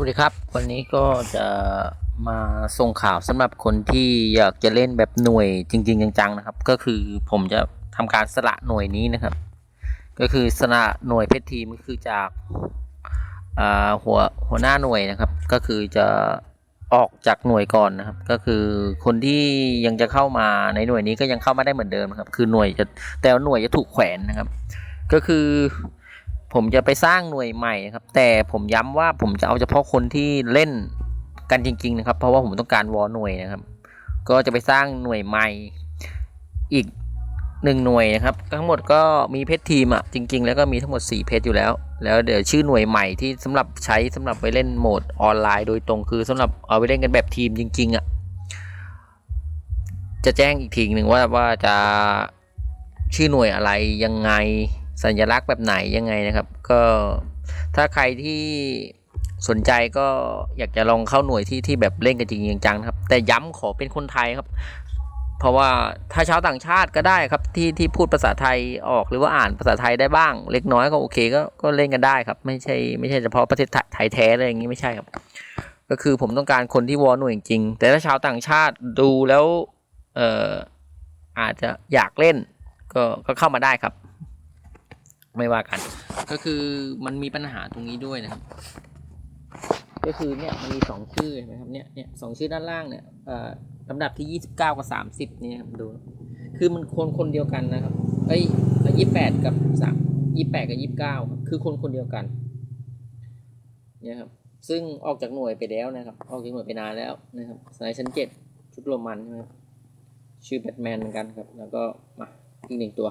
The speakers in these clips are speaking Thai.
วัสดีครับ วันนี้ก็จะมาส่งข่าวสำหรับคนที่อยากจะเล่นแบบหน่วยจริง ๆ จังๆนะครับ ก็คือผมจะทำการสละหน่วยนี้นะครับ ก็คือสละหน่วยเพชรทีมก็คือจากาหัวหัวหน้าหน่วยนะครับ ก็คือจะออกจากหน่วยก่อนนะครับ ก็คือคนที่ยังจะเข้ามาในหน่วยนี้ก็ยังเข้ามาได้เหมือนเดิมนะครับ คือหน่วยจะแต่ว่าหน่วยจะถูกแขวนนะครับ ก็คือ ผมจะไปสร้างหน่วยใหม่นะครับ แต่ผมย้ำว่าผมจะเอาเฉพาะคนที่เล่นกันจริง ๆ นะครับ เพราะว่าผมต้องการวอลหน่วยนะครับ ก็จะไปสร้างหน่วยใหม่อีกหนึ่งหน่วยนะครับ ทั้งหมดก็มีเพชรทีมอะจริง ๆ แล้วก็มีทั้งหมด 4 เพชรอยู่แล้ว แล้วเดี๋ยวชื่อหน่วยใหม่ที่สำหรับใช้สำหรับไปเล่นโหมดออนไลน์โดยตรงคือสำหรับเอาไปเล่นกันแบบทีมจริง ๆอะจะแจ้งอีกทีหนึ่งว่าว่าจะชื่อหน่วยอะไรยังไง สัญลักษณ์แบบไหนยังไงนะครับ ก็ถ้าใครที่สนใจก็อยากจะลองเข้าหน่วยที่ที่แบบเล่นกันจริงจังนะครับแต่ย้ำขอเป็นคนไทยครับ เพราะว่าถ้าชาวต่างชาติก็ได้ครับที่ที่พูดภาษาไทยออกหรือว่าอ่านภาษาไทยได้บ้าง เล็กน้อยก็โอเคก็ก็เล่นกันได้ครับ ไม่ใช่ไม่ใช่เฉพาะประเทศไทยแท้อะไรอย่างนี้ไม่ใช่ครับ ก็คือผมต้องการคนที่วอหน่วยจริง แต่ถ้าชาวต่างชาติดูแล้วเอ่ออาจจะอยากเล่นก็ก็เข้ามาได้ครับ ไม่ว่ากัน ก็คือมันมีปัญหาตรงนี้ด้วยนะครับ ก็คือเนี่ยมันมีสองชื่อเห็นไหมครับเนี่ยเนี่ยสองชื่อด้านล่างเนี่ยอ่อลำดับที่ยี่สิบเก้ากับสามสิบเนี่ยครับดูคือมันคนคนเดียวกันนะครับเอ้ยยี่แปดกับสามยี่แปดกับยี่สิบเก้าคือคนคนเดียวกันเนี่ยครับซึ่งออกจากหน่วยไปแล้วนะครับ ออกจากหน่วยไปนานแล้วนะครับสายชั้นเจ็ดชุดโรมันใช่ไหมครับชื่อแบทแมนเหมือนกันครับ แล้วก็มาอีกหนึ่งตัว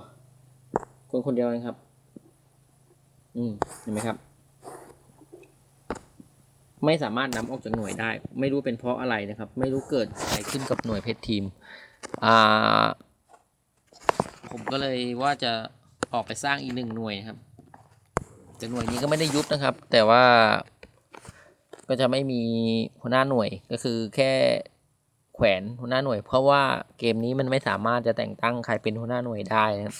คนคนเดียวนะครับ อืมเห็นไหมครับ ไม่สามารถนำออกจากหน่วยได้ ไม่รู้เป็นเพราะอะไรนะครับ ไม่รู้เกิดอะไรขึ้นกับหน่วยเพชรทีมอ่าผมก็เลยว่าจะออกไปสร้างอีกหนึ่งหน่วยครับ แต่หน่วยนี้ก็ไม่ได้ยุบนะครับ แต่ว่าก็จะไม่มีหัวหน้าหน่วยก็คือแค่ แขวนหัวหน้าหน่วย เพราะว่าเกมนี้มันไม่สามารถจะแต่งตั้งใครเป็นหัวหน้าหน่วยได้นะครับ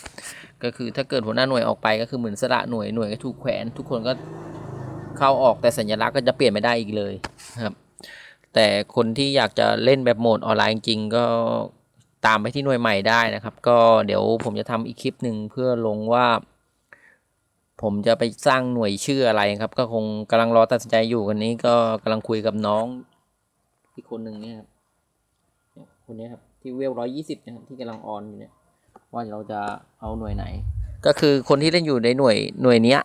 ก็คือถ้าเกิดหัวหน้าหน่วยออกไปก็คือเหมือนสละหน่วยหน่วยก็ถูกแขวน ทุกคนก็เข้าออกแต่สัญลักษณ์ก็จะเปลี่ยนไม่ได้อีกเลยครับ แต่คนที่อยากจะเล่นแบบโหมดออนไลน์จริงก็ตามไปที่หน่วยใหม่ได้นะครับ ก็เดี๋ยวผมจะทำอีกคลิปหนึ่งเพื่อลงว่า ผมจะไปสร้างหน่วยชื่ออะไรครับ ก็คงกำลังรอตัดสินใจอยู่กันนี้ก็กำลังคุยกับน้องอีกคนหนึ่งเนี่ยครับ คนนี้ครับที่เวลร้อยยี่สิบนะครับที่กำลังออนอยู่เนี่ยว่าเราจะเอาหน่วยไหน ก็คือคนที่เล่นอยู่ในหน่วยหน่วยเนี้ย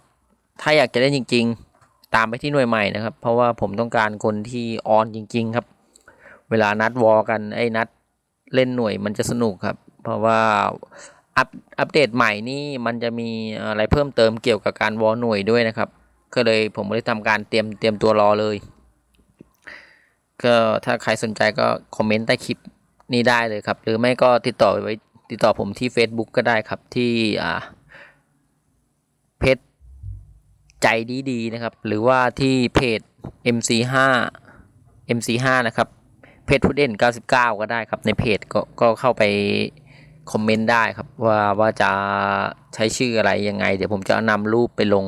ถ้าอยากจะเล่นจริง ๆ ตามไปที่หน่วยใหม่นะครับ เพราะว่าผมต้องการคนที่ออนจริง ๆ ครับ เวลานัดวอลกันไอ้นัดเล่นหน่วยมันจะสนุกครับ เพราะว่าอัปอัปเดตใหม่นี่มันจะมีอะไรเพิ่มเติมเกี่ยวกับการวอลหน่วยด้วยนะครับ ก็เลยผมได้ทำการเตรียมเตรียมตัวรอเลย ก็ถ้าใครสนใจก็คอมเมนต์ใต้คลิป นี้ได้เลยครับ หรือไม่ก็ติดต่อไว้ติดต่อผมที่ Facebook ก็ได้ครับที่อ่าเพจใจดีดีๆนะครับ หรือว่าที่เพจ MC5 MC5 นะครับเพจพุดเด่น99 ก็ได้ครับ ในเพจก็ก็เข้าไปคอมเมนต์ได้ครับว่าว่าจะใช้ชื่ออะไรยังไง เดี๋ยวผมจะนำรูปไปลง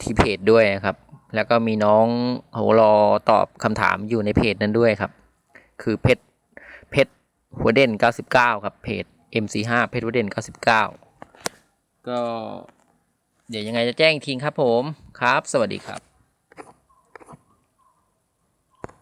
ที่เพจด้วยครับ แล้วก็มีน้องโหรอตอบคำถามอยู่ในเพจนั้นด้วยครับ คือเพจ หัวเด่น 99 ครับเพจ MC5 เพจหัวเด่น 99 ก็เดี๋ยวยังไงจะแจ้งอีกทีครับผมครับ สวัสดีครับ